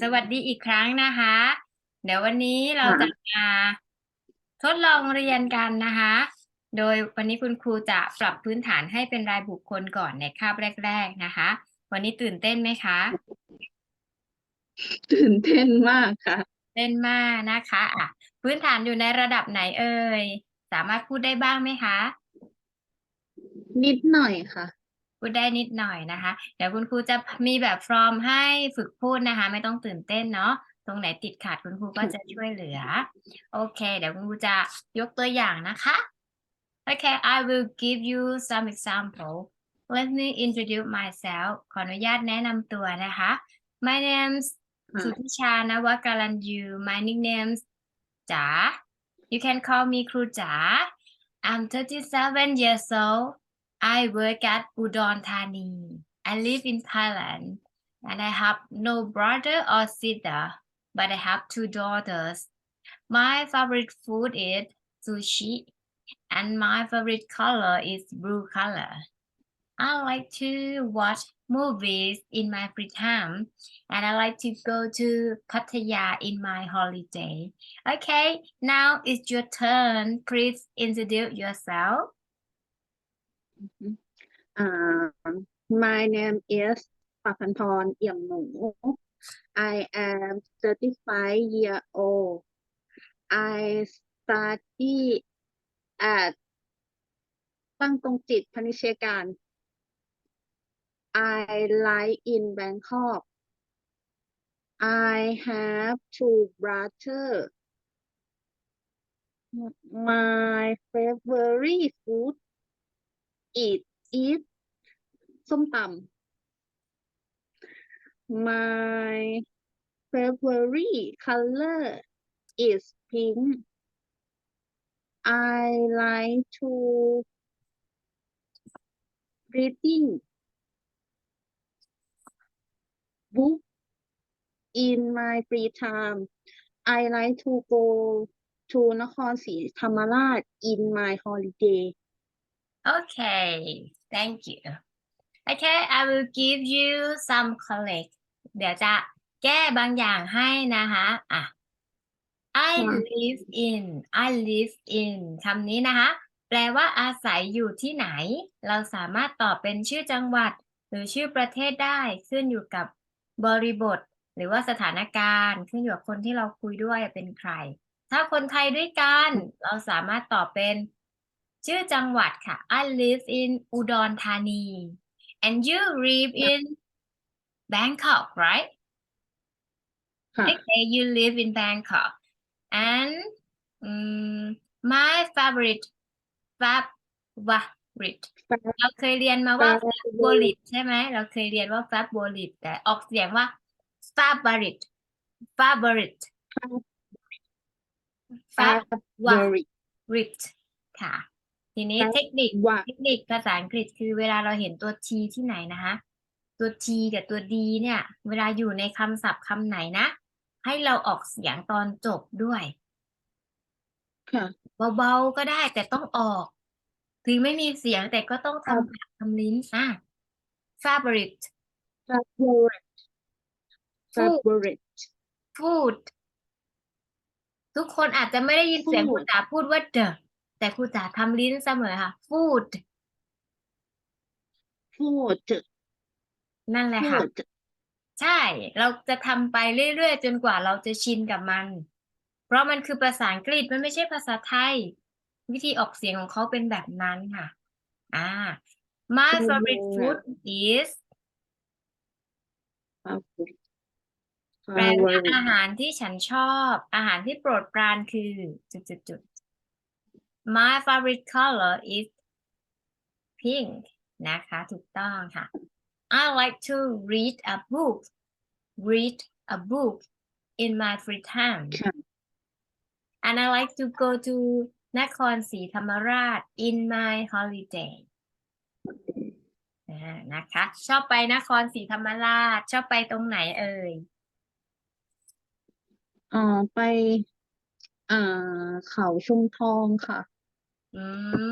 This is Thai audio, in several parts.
สวัสดีอีกครั้งนะคะ เดี๋ยววันนี้เราค่ะจะมาทดลองเรียนกันนะคะ โดยวันนี้คุณครูจะปรับพื้นฐานให้เป็นรายบุคคลก่อนในคาบแรก ๆนะคะ วันนี้ตื่นเต้นไหมคะ ตื่นเต้นมากค่ะ เต้นมากนะคะอะพื้นฐานอยู่ในระดับไหนเอ่ย สามารถพูดได้บ้างไหมคะ นิดหน่อยค่ะพู ดได้นิดหน่อยนะคะ เดี๋ยวคุณครูจะมีแบบฟอร์มให้ฝึกพูดนะคะ ไม่ต้องตื่นเต้นเนาะตรงไหนติดขัดคุณครูก็จะช่วยเหลือ โอเค เดี๋ยวคุณครูจะยกตัวอย่างนะคะ Okay I will give you some example Let me introduce myself ขออนุญาตแนะนำตัวนะคะ My name's ค่ะสุธิชานวกาลันยู My nickname's จ๋า You can call me ครูจ๋า I'm 37 years old I work at Udon Thani. I live in Thailand and I have no brother or sister, but I have two daughters. My favorite food is sushi and my favorite color is blue color. I like to watch movies in my free time and I like to go to Pattaya in my holiday. Okay, now it's your turn. Please introduce yourself. อ่า my name is ปพันพรเอี่ยมหนู I am 35 year old I study at ตั้งตรงจิตพนิชยการ I live in Bangkok I have two brothers My favorite food is eat ส้มตำ My favorite color is pink I like to reading book in my free time I like to go to นครศรีธรรมราช in my holiday Okay, thank you. Okay, I will give you some collect เดี๋ยวจะแก้บางอย่างให้นะคะอะ I ค่ะ live in I live in คำนี้นะคะ แปลว่าอาศัยอยู่ที่ไหน เราสามารถตอบเป็นชื่อจังหวัด หรือชื่อประเทศได้ขึ้นอยู่กับบริบท หรือว่าสถานการณ์ ขึ้นอยู่กับคนที่เราคุยด้วยเป็นใคร ถ้าคนไทยด้วยกัน เราสามารถตอบเป็น ชื่อจังหวัดค่ะ I live in Udon Thani and you live in Bangkok right ค่ะ Okay you live in Bangkok and um, my favorite favorite เราเคยเรียนมาว่า favorite ใช่ไหมเราเคยเรียนว่า favorite แต่ออกเสียงว่า favorite favorite favorite favorite ค่ะ ทีนี้ครับเทคนิคว่าเทคนิคภาษาอังกฤษคือเวลาเราเห็นตัว t ที่ไหนนะคะ ตัว t กับตัว d เนี่ย เวลาอยู่ในคำศัพท์คำไหนนะ ให้เราออกเสียงตอนจบด้วยค่ะเบาๆก็ได้แต่ต้องออก ถึงไม่มีเสียงแต่ก็ต้องครับทำปากทำลิ้นอะ favorite favorite food favorite food ทุกคนอาจจะไม่ได้ยินเสียงครู Food จ๋าพูดว่า the แต่ครูจ๋าทำลิ้นเสมอค่ะ food food นั่นแหละค่ะ food ใช่ เราจะทำไปเรื่อยๆ จนกว่าเราจะชินกับมัน เพราะมันคือภาษาอังกฤษมันไม่ใช่ภาษาไทย วิธีออกเสียงของเขาเป็นแบบนั้นค่ะ อ่า my คือ favorite งง food อะ is favorite แปลว่า favorite อาหารที่ฉันชอบ อาหารที่โปรดปรานคือจุดๆๆ my favorite color is pink นะคะ ถูกต้องค่ะ I like to read a book read a book in my free time and I like to go to นครศรีธรรมราช in my holiday นะคะ ชอบไปนครศรีธรรมราช ชอบไปตรงไหนเอ่ยอ่าไป อ่า เขาชุมทองค่ะ อืม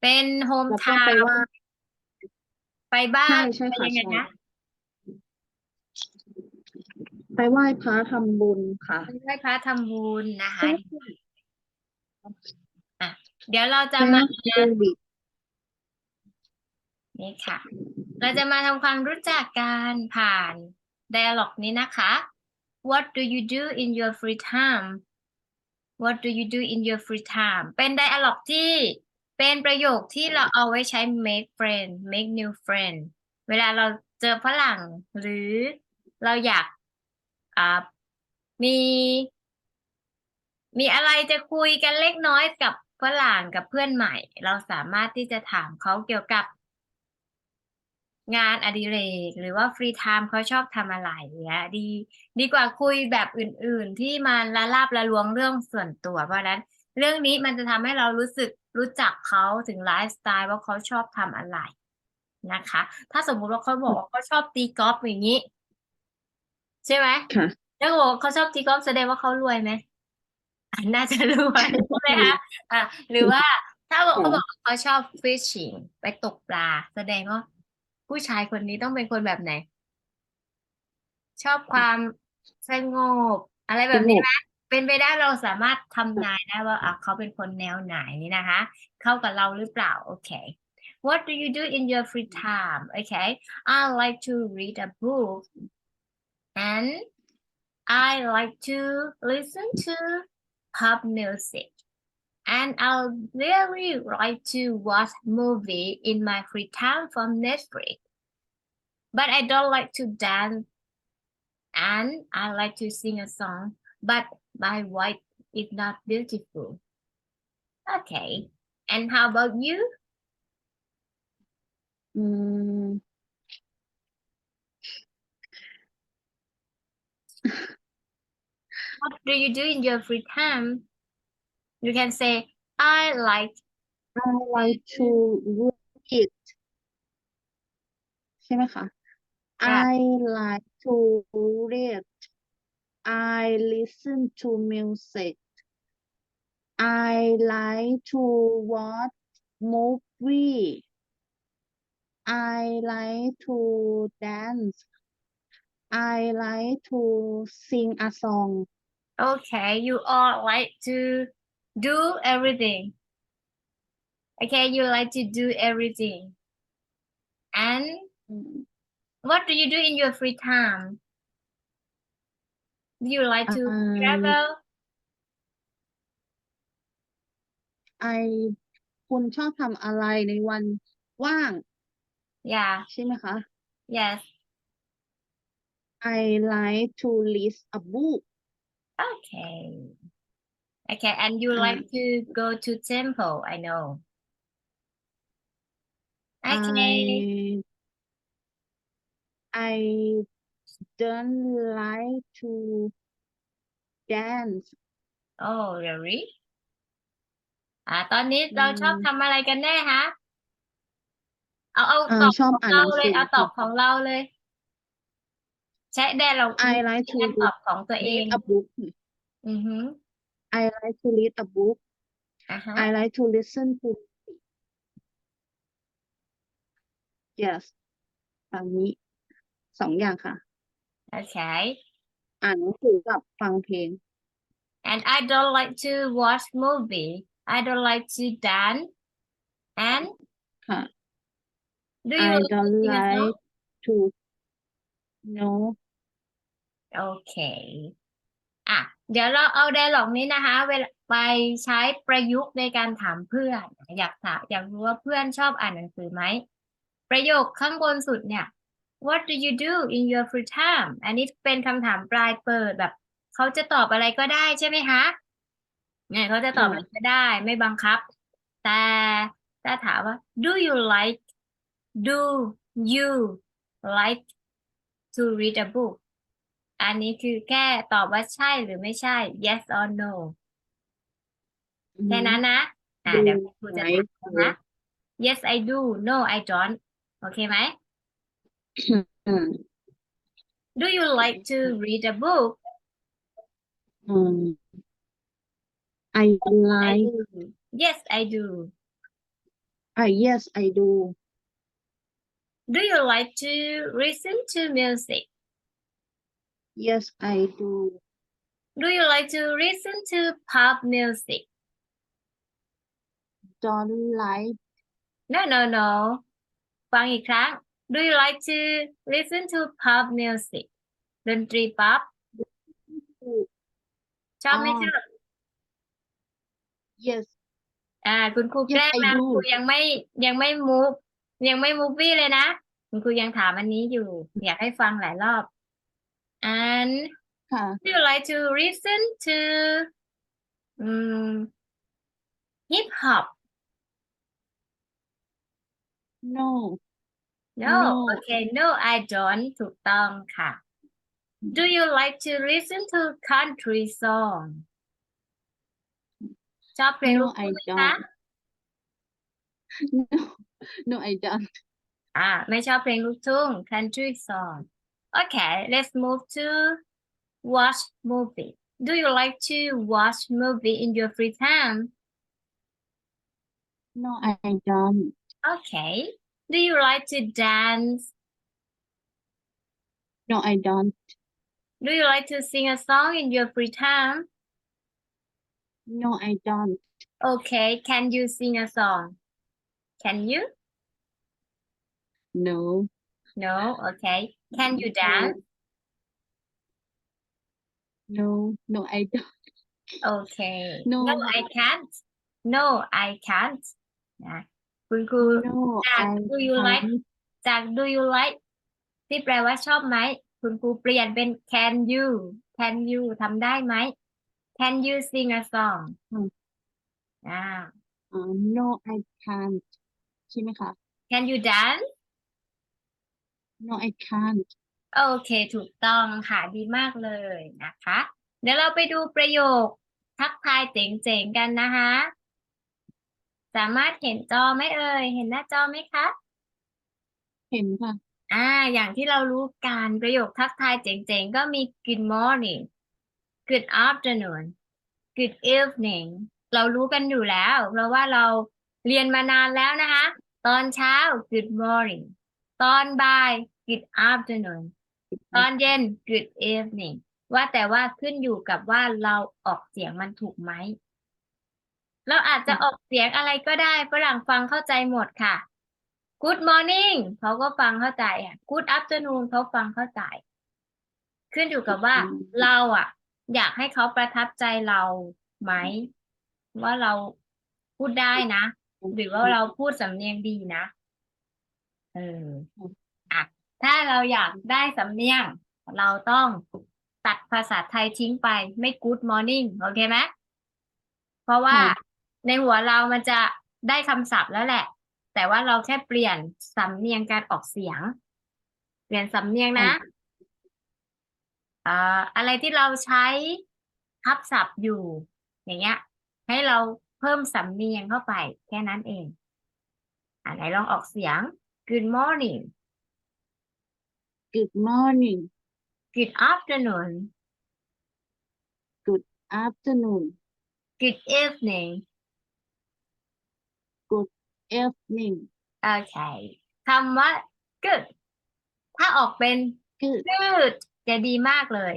เป็นโฮมแล้วก็ทาไปวว่าน์ไปบ้าใช่นใช่เป็นค่ะยังไงใช่ นะไปไหว้พระทำบุญค่ะ ไปไหว้พระทำบุญนะคะใช่อะเดี๋ยวเราจะใช่มา โควิดนี่ค่ะ เราจะมาทำความรู้จักกันผ่าน dialog นี้นะคะ What do you do in your free time What do you do in your free time เป็น dialog ที่เป็นประโยคที่เราเอาไว้ใช้ make friend make new friend เวลาเราเจอฝรั่งหรือเราอยากมี มีอะไรจะคุยกันเล็กน้อยกับฝรั่งกับเพื่อนใหม่ เราสามารถที่จะถามเขาเกี่ยวกับ งานอดิเรก หรือว่าฟรีไทม์เขาชอบทำอะไรเงี้ย ดี ดีกว่าคุยแบบอื่น ๆ ที่มาละลาบละลวงเรื่องส่วนตัว เพราะฉะนั้นเรื่องนี้มันจะทำให้เรารู้สึกรู้จักเขาถึงไลฟ์สไตล์ว่าเขาชอบทำอะไรนะคะ ถ้าสมมุติว่าเขาบอกว่าเขาชอบตีกอล์ฟอย่างนี้ ใช่ไหมค่ะแล้วเขาบอกว่าเขาชอบตีกอล์ฟแสดงว่าเขารวยไหมอะน่าจะรวยใช่ไหมคะอะหรือว่าถ้าบอกเขาบอกว่าเขาชอบ fishing ไปตกปลา แสดงว่า ผู้ชายคนนี้ต้องเป็นคนแบบไหน ชอบความสงบ อะไรแบบนี้ไหมเป็นไปได้เราสามารถทำนายได้ว่าอะเขาเป็นคนแนวไหนนะคะ เข้ากับเราหรือเปล่าโอเค What do you do in your free time? Okay, I like to read a book and I like to listen to pop music. And I really like to watch movie in my free time from Netflix. But I don't like to dance and I like to sing a song, but my voice is not beautiful. Okay. And how about you? อืม What do you do in your free time? You can say, I like I like to read ใช่ไหมคะ I like to read I listen to music I like to watch movie I like to dance I like to sing a song Okay, you all like to do everything. Okay, you like to do everything. And อืม what do you do in your free time? Do you like to Um, travel? I คุณชอบทำอะไรในวันว่าง Yeah, ใช่ไหมคะ yes. I like to read a book Okay. Okay, and you like to go to temple, I know. Okay. I I don't like to dance Oh, really? อ่าตอนนี้เราชอบอืม ทำอะไรกันแน่ฮะ เอาเอาเอ่อตอบชอบของอ่านหเรานังเลสืยอเอาตอบค่ะของเราเลย ใช้ได้เรา I like to การตอบของตัวเอง read a book อือฮึ I like to read a book อ่าฮะ I like to listen to yes ตามนี้สองอย่างค่ะ Okay. อ่านหนังสือกับฟังเพลง And I don't like to watch movie. I don't like to dance. And ค่ะ do you I like to don't sing a song? like to no Okay อ่ะ เดี๋ยวเราเอา dialog นี้นะคะไปใช้ประยุกต์ในการถามเพื่อน อยากถามอยากรู้ว่าเพื่อนชอบอ่านหนังสือไหม ประโยคข้างบนสุดเนี่ย What do you do in your free time อันนี้เป็นคำถามปลายเปิดแบบ เขาจะตอบอะไรก็ได้ใช่ไหมคะเนี่ยเขาจะตอบอะไรก็ได้ไม่บังคับ แต่ถ้าถามว่า do you like do you like to read a book อันนี้คือแค่ตอบว่าใช่หรือไม่ใช่ yes or no แค่นั้นนะอ่าเดี๋ยวครูจะถามนะ yes I do no I don't โอเคไหมอืม do you like to read a book อืม I I like do yes I do I yes I do do you like to listen to music Yes, I do. Do you like to listen to pop music Don't like No no no ฟังอีกครั้ง Do you like to listen to pop music ดนตรีป๊อป to ชอบไหมอ๋อชอบ yes. อ่า คุณครู Yes, แกล้ง I นะ do ครูยังไม่ยังไม่มูฟยังไม่มูฟวี่เลยนะ คุณครูยังถามอันนี้อยู่ อยากให้ฟังหลายรอบ and ค่ะ Do you like to listen to um, hip hop? No. No. No. Okay, no, I don't ถูกต้องค่ะ Do you like to listen to country song? ชอบเพลง No, ลูกทุ่ I งไหมคะ don't. No, no, I don't. อ่า ไม่ชอบเพลงลูกทุ่ง country song. Okay, let's move to watch movie. Do you like to watch movie in your free time? No, I don't. Okay. Do you like to dance? No, I don't. Do you like to sing a song in your free time? No, I don't. Okay, can you sing a song? Can you? No. No, okay. Can you dance? No, no, I don't. Okay. No. No, I can't. No, I can't. นะคุณครู No, Dad, I do you like- can't. จาก do you like ที่แปลว่าชอบไหม คุณครูเปลี่ยนเป็น can you can you ทำได้ไหม Can you sing a song อืม อ่า Uh, no, I can't. ใช่ไหมคะ Can you dance No, I can't. โอเค ถูกต้องค่ะดีมากเลยนะคะ เดี๋ยวเราไปดูประโยคทักทายเจ๋งๆกันนะคะ สามารถเห็นจอไหมเอ่ย เห็นหน้าจอไหมคะ เห็นค่ะ อ่า อย่างที่เรารู้กันประโยคทักทายเจ๋งๆ ก็มี good morning good afternoon good evening เรารู้กันอยู่แล้ว เพราะว่าเราเรียนมานานแล้วนะคะ ตอนเช้า good morning ตอนบ่าย good afternoon ตอนเย็น good evening ว่าแต่ว่าขึ้นอยู่กับว่าเราออกเสียงมันถูกไหม เราอาจจะออกเสียงอะไรก็ได้ฝรั่งฟังเข้าใจหมดค่ะ Good morning เขาก็ฟังเข้าใจอะ Good afternoon เขาฟังเข้าใจ ขึ้นอยู่กับว่าอืมเราอะ อยากให้เขาประทับใจเราไหม ว่าเราพูดได้นะ หรือว่าเราพูดสำเนียงดีนะ เอออะถ้าเราอยากได้สำเนียง เราต้องตัดภาษาไทยทิ้งไปไม่ good morning โอเคไหมเพราะว่าค่ะในหัวเรามันจะได้คำศัพท์แล้วแหละ แต่ว่าเราแค่เปลี่ยนสำเนียงการออกเสียง เปลี่ยนสำเนียงนะอ่าอะไรที่เราใช้ทับศัพท์อยู่ อย่างเงี้ย ให้เราเพิ่มสำเนียงเข้าไปแค่นั้นเองอ่าไหนลองออกเสียง Good morning Good morning. Good afternoon Afternoon. Good evening Evening. โอเคคำว่า good ถ้าออกเป็น Good. good จะดีมากเลย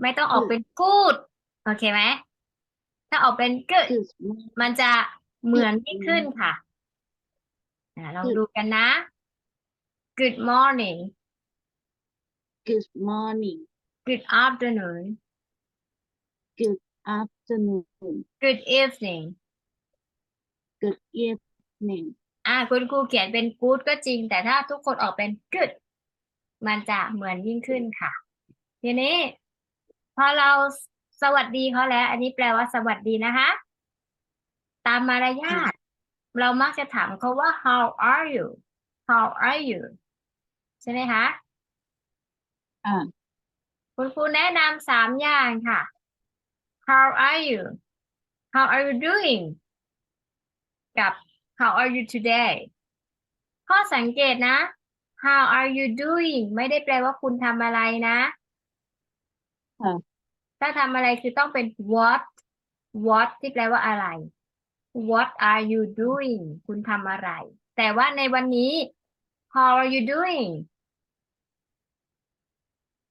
ไม่ต้องออกเป็น good โอเคไหม ถ้าออกเป็น good Good. มันจะเหมือนยิ่งขึ้นค่ะ อ่าลองดูกันนะ Good morning Good morning. Good afternoon Good afternoon. Good evening Good evening. อ่าคุณครูเขียนเป็น good ก็จริง แต่ถ้าทุกคนออกเป็น good มันจะเหมือนยิ่งขึ้นค่ะ ทีนี้ พอเราสวัสดีเขาแล้ว อันนี้แปลว่าสวัสดีนะคะ ตามมารยาท เรามักจะถามเขาว่า how are you how are you ใช่ไหมคะอ่าคุณครูแนะนำสามอย่างค่ะ how are you how are you doing กับ how are you today ข้อสังเกตนะ how are you doing ไม่ได้แปลว่าคุณทำอะไรนะค่ะถ้าทำอะไรคือต้องเป็น what what ที่แปลว่าอะไร what are you doing คุณทำอะไร แต่ว่าในวันนี้ how are you doing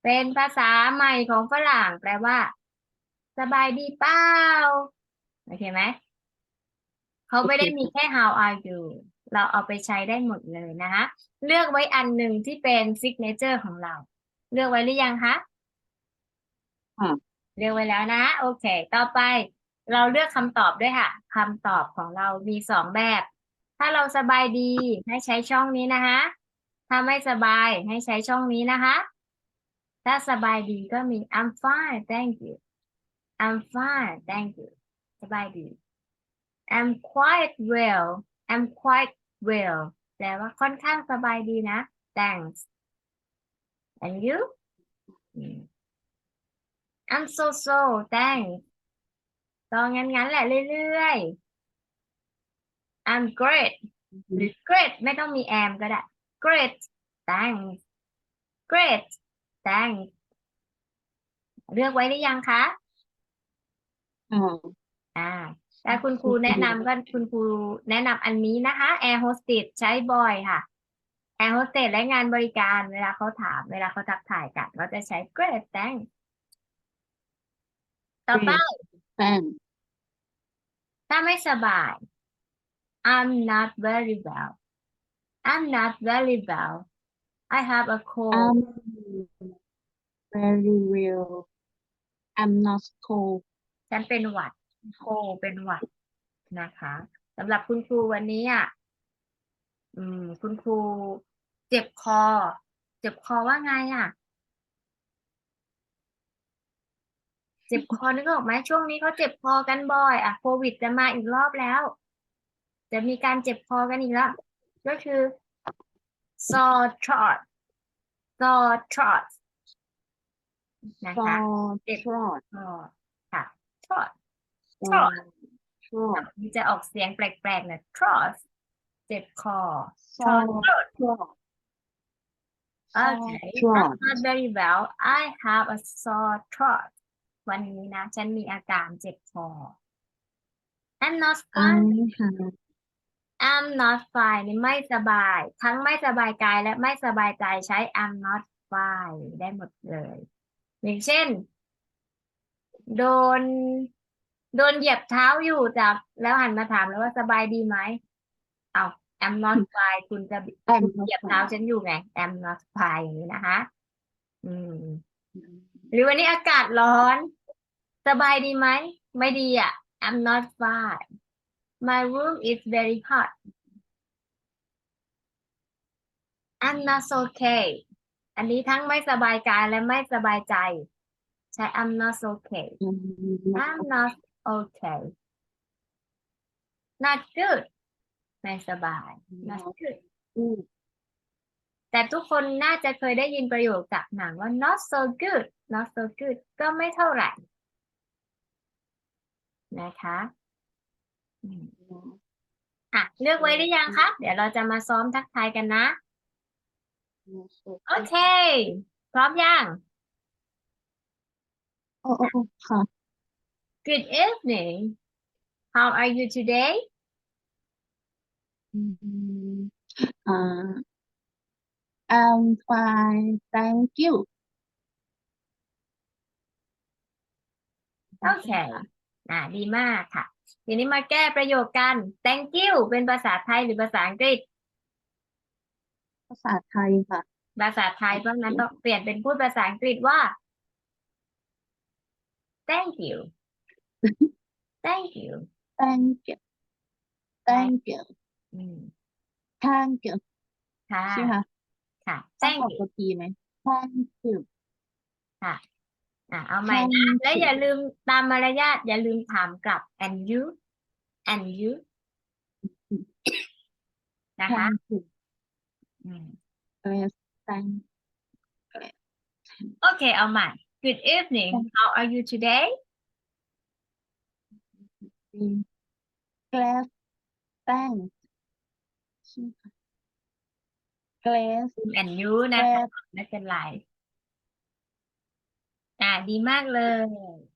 เป็นภาษาใหม่ของฝรั่งแปลว่า สบายดีเปล่าโอเคไหม เขาไม่ได้มีแค่ how are you เราเอาไปใช้ได้หมดเลยนะคะเลือกไว้อันหนึ่งที่เป็น signature ของเรา เลือกไว้หรือยังคะค่ะเลือกไว้แล้วนะ โอเค ต่อไป เราเลือกคำตอบด้วยค่ะคำตอบของเรามีสองแบบ ถ้าเราสบายดีให้ใช้ช่องนี้นะคะ ถ้าไม่สบายให้ใช้ช่องนี้นะคะ ถ้าสบายดีก็มี I'm fine thank you I'm fine thank you สบายดี I'm quite well I'm quite well แปลว่าค่อนข้างสบายดีนะ thanks and you I'm so so thanks ก็งั้นงั้นๆแหละเรื่อยๆ I'm great หรือ great ไม่ต้องมี am ก็ได้ great thanks great thanks เลือกไว้หรือยังคะอ่าอ่าแต่คุณครูแนะนำก็คุณครูแนะนำอันนี้นะคะ Air Hostess ใช้บ่อยค่ะ Air Hostess และงานบริการเวลาเขาถาม เวลาเขาทักทายกันเขาจะใช้ great thanks ต่อไป thank ถ้าไม่สบาย I'm not very well I'm not very well I have a cold I'm very well I'm not cold ฉันเป็นหวัดโคเป็นหวัดนะคะสำหรับคุณครูวันนี้อะอืม คุณครูเจ็บคอ เจ็บคอว่าไงอะ เจ็บคอนึกออกไหมช่วงนี้เขาเจ็บคอกันบ่อยอะโควิดจะมาอีกรอบแล้ว จะมีการเจ็บคอกันอีกแล้ว ก็คือ sore throat sore throat นะคะ for เจ็บ trot คอค่ะ throat for trot นี่จะออกเสียงแปลกๆหนะ throat เจ็บคอ for throat trot Okay throat I'm not very well I have a sore throat วันนี้นะ ฉันมีอาการเจ็บคอ I'm not fine I have I'm not fine นี่ไม่สบาย ทั้งไม่สบายกายและไม่สบายใจใช้ I'm not fine ได้หมดเลย อย่างเช่น โดน โดนเหยียบเท้าอยู่จับ แล้วหันมาถามแล้วว่าสบายดีไหม เอา I'm not fine คุณจะ I'm เห not ยียบเท้า fine ฉันอยู่ไง I'm not fine อย่างนี้นะคะ อืม หรือวันนี้อากาศร้อน สบายดีไหม ไม่ดีอะ I'm not fine My room is very hot I'm not okay อันนี้ทั้งไม่สบายกายและไม่สบายใจ ใช้ I'm not okay I'm not okay not good ไม่สบาย not good แต่ทุกคนน่าจะเคยได้ยินประโยคจากหนังว่า not so good not so good ก็ไม่เท่าไหร่ นะคะอืมอะเลือกไว้หรือยังคะ เดี๋ยวเราจะมาซ้อมทักทายกันนะ โอเค พร้อมยังโอ้โอ้โอ้ค่ะ Good evening How are you today อืมอ่า I'm fine thank you โอเคอ่าดีมากค่ะทีนี้มาแก้ประโยคกัน thank you เป็นภาษาไทยหรือภาษาอังกฤษ ภาษาไทยค่ะ ภาษาไทยเพราะฉะนั้นต้องเปลี่ยนเป็นพูดภาษาอังกฤษว่า thank you thank you thank you thank you อืม thank you ค่ะ ใช่ไหมคะ ค่ะต้อง thank ออก you ตัวทีไหม thank you ค่ะอะเอาใหม่นะ thank แล้ว you อย่าลืมตามมารยาทอย่าลืมถามกลับ and you and you นะคะ thank you อืม yes thank โอเคเอาใหม่ Good evening how are you today you glad thanks ใช่ไหมคะ glad and you นะคะ glad ไม่เป็นไร อ่าดีมากเลย